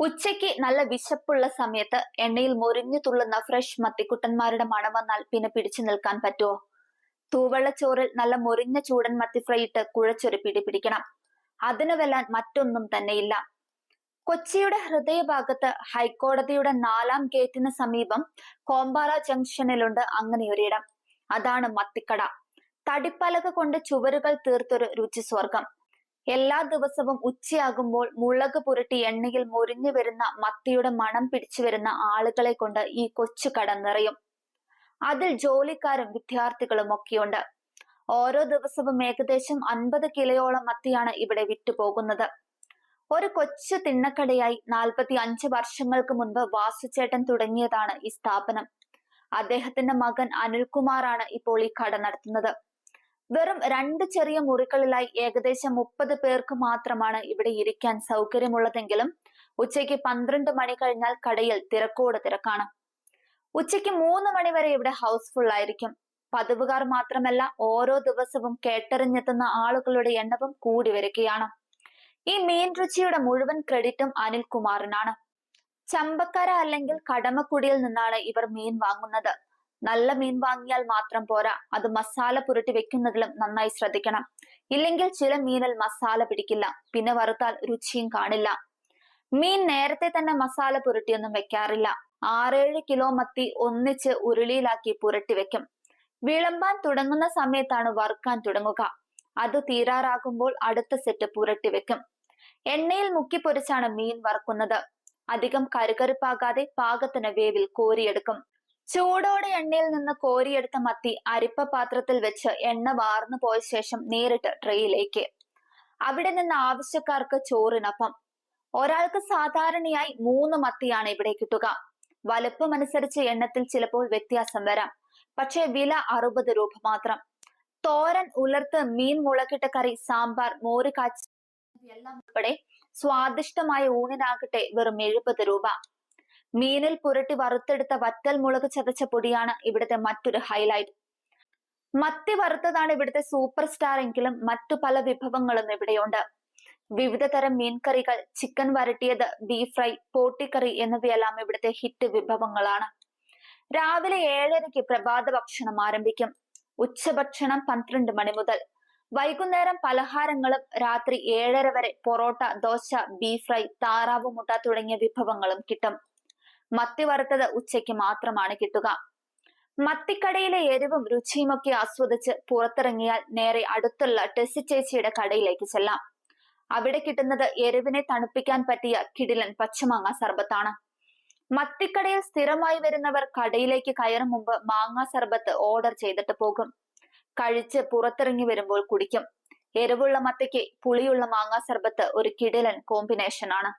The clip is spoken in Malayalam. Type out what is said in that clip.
ഉച്ചയ്ക്ക് നല്ല വിശപ്പുള്ള സമയത്ത് എണ്ണയിൽ മൊരിഞ്ഞു തുള്ളുന്ന ഫ്രഷ് മത്തിക്കുട്ടന്മാരുടെ മണം വന്നാൽ പിന്നെ പിടിച്ചു നിൽക്കാൻ പറ്റുമോ? തൂവെള്ളച്ചോറിൽ നല്ല മൊരിഞ്ഞ ചൂടൻ മത്തി ഫ്രൈ ഇട്ട് കുഴച്ചൊരു പിടി പിടിക്കണം. അതിനു വെല്ലാൻ മറ്റൊന്നും തന്നെയില്ല. കൊച്ചിയുടെ ഹൃദയഭാഗത്ത് ഹൈക്കോടതിയുടെ നാലാം ഗേറ്റിന് സമീപം കോമ്പാറ ജംഗ്ഷനിലുണ്ട് അങ്ങനെയൊരിടം. അതാണ് മത്തിക്കട. തടിപ്പലക കൊണ്ട് ചുവരുകൾ തീർത്തൊരു രുചിസ്വർഗം എല്ലാ ദിവസവും ഉച്ചയാകുമ്പോൾ മുളക് പുരട്ടി എണ്ണയിൽ മുരിഞ്ഞു വരുന്ന മത്തിയുടെ മണം പിടിച്ചു വരുന്ന ആളുകളെ കൊണ്ട് ഈ കൊച്ചു കട നിറയും. അതിൽ ജോലിക്കാരും വിദ്യാർത്ഥികളും ഒക്കെയുണ്ട്. ഓരോ ദിവസവും ഏകദേശം അൻപത് കിലോയോളം മത്തിയാണ് ഇവിടെ വിറ്റുപോകുന്നത് ഒരു കൊച്ചു തിണ്ണക്കടയായി നാൽപ്പത്തി അഞ്ച് വർഷങ്ങൾക്ക് മുൻപ് വാസുചേട്ടൻ തുടങ്ങിയതാണ് ഈ സ്ഥാപനം. അദ്ദേഹത്തിന്റെ മകൻ അനിൽകുമാറാണ് ഇപ്പോൾ ഈ കട നടത്തുന്നത്. വെറും രണ്ട് ചെറിയ മുറികളിലായി ഏകദേശം മുപ്പത് പേർക്ക് മാത്രമാണ് ഇവിടെ ഇരിക്കാൻ സൗകര്യമുള്ളതെങ്കിലും ഉച്ചയ്ക്ക് പന്ത്രണ്ട് മണി കഴിഞ്ഞാൽ കടയിൽ തിരക്കോട് തിരക്കാണ്. ഉച്ചയ്ക്ക് മൂന്ന് മണി വരെ ഇവിടെ ഹൗസ്ഫുൾ ആയിരിക്കും. പതിവുകാർ മാത്രമല്ല ഓരോ ദിവസവും കേട്ടറിഞ്ഞെത്തുന്ന ആളുകളുടെ എണ്ണവും കൂടി വരികയാണ്. ഈ മീൻ രുചിയുടെ മുഴുവൻ ക്രെഡിറ്റും അനിൽകുമാറിനാണ്. ചമ്പക്കര അല്ലെങ്കിൽ കടമക്കുടിയിൽ നിന്നാണ് ഇവർ മീൻ വാങ്ങുന്നത്. നല്ല മീൻ വാങ്ങിയാൽ മാത്രം പോരാ. അത് മസാല പുരട്ടി വെക്കുന്നതിലും നന്നായി ശ്രദ്ധിക്കണം. ഇല്ലെങ്കിൽ ചില മീനിൽ മസാല പിടിക്കില്ല. പിന്നെ വറുത്താൽ രുചിയും കാണില്ല. മീൻ നേരത്തെ തന്നെ മസാല പുരട്ടിയൊന്നും വെക്കാറില്ല. ആറേഴ് കിലോ മത്തി ഒന്നിച്ച് ഉരുളിയിലാക്കി പുരട്ടി വെക്കും. വിളമ്പാൻ തുടങ്ങുന്ന സമയത്താണ് വറുക്കാൻ തുടങ്ങുക. അത് തീരാറാകുമ്പോൾ അടുത്ത സെറ്റ് പുരട്ടി വെക്കും. എണ്ണയിൽ മുക്കി പൊരിച്ചാണ് മീൻ വറുക്കുന്നത്. അധികം കരുകരുപ്പാകാതെ പാകത്തിന് വേവിൽ കോരിയെടുക്കും. ചൂടോടെ എണ്ണയിൽ നിന്ന് കോരിയെടുത്ത മത്തി അരിപ്പ പാത്രത്തിൽ വെച്ച് എണ്ണ വാർന്നു പോയ ശേഷം നേരിട്ട് ട്രെയിലേക്ക് അവിടെ നിന്ന് ആവശ്യക്കാർക്ക് ചോറിനൊപ്പം. ഒരാൾക്ക് സാധാരണയായി മൂന്ന് മത്തിയാണ് ഇവിടെ കിട്ടുക. വലുപ്പമനുസരിച്ച് എണ്ണത്തിൽ ചിലപ്പോൾ വ്യത്യാസം വരാം. പക്ഷേ വില അറുപത് രൂപ മാത്രം. തോരൻ ഉലർത്ത് മീൻ മുളക്കിട്ട കറി സാമ്പാർ മോര് കാച്ചി എല്ലാം ഉൾപ്പെടെ സ്വാദിഷ്ടമായ ഊണിനാകട്ടെ വെറും എഴുപത് രൂപ. മീനിൽ പുരട്ടി വറുത്തെടുത്ത വറ്റൽ മുളക് ചതച്ച പൊടിയാണ് ഇവിടുത്തെ മറ്റൊരു ഹൈലൈറ്റ് മത്തി വറുത്തതാണ് ഇവിടുത്തെ സൂപ്പർ സ്റ്റാർ എങ്കിലും മറ്റു പല വിഭവങ്ങളും ഇവിടെയുണ്ട്. വിവിധ തരം മീൻകറികൾ ചിക്കൻ വരട്ടിയത് ബീഫ് ഫ്രൈ പോട്ടിക്കറി എന്നിവയെല്ലാം ഇവിടുത്തെ ഹിറ്റ് വിഭവങ്ങളാണ്. രാവിലെ ഏഴരയ്ക്ക് പ്രഭാത ഭക്ഷണം ആരംഭിക്കും. ഉച്ചഭക്ഷണം പന്ത്രണ്ട് മണി മുതൽ. വൈകുന്നേരം പലഹാരങ്ങളും രാത്രി ഏഴര വരെ പൊറോട്ട ദോശ ബീഫ് ഫ്രൈ താറാവ് മുട്ട തുടങ്ങിയ വിഭവങ്ങളും കിട്ടും. മത്തി വറുത്തത് ഉച്ചയ്ക്ക് മാത്രമാണ് കിട്ടുക. മത്തിക്കടയിലെ എരിവും രുചിയുമൊക്കെ ആസ്വദിച്ച് പുറത്തിറങ്ങിയാൽ നേരെ അടുത്തുള്ള ടെസ്സി ചേച്ചിയുടെ കടയിലേക്ക് ചെല്ലാം. അവിടെ കിട്ടുന്നത് എരിവിനെ തണുപ്പിക്കാൻ പറ്റിയ കിടിലൻ പച്ചമാങ്ങ സർബത്താണ്. മത്തിക്കടയിൽ സ്ഥിരമായി വരുന്നവർ കടയിലേക്ക് കയറും മുമ്പ് മാങ്ങ സർബത്ത് ഓർഡർ ചെയ്തിട്ട് പോകും. കഴിച്ച് പുറത്തിറങ്ങി വരുമ്പോൾ കുടിക്കും. എരിവുള്ള മത്തിക്ക് പുളിയുള്ള മാങ്ങാ സർബത്ത് ഒരു കിടിലൻ കോമ്പിനേഷൻ ആണ്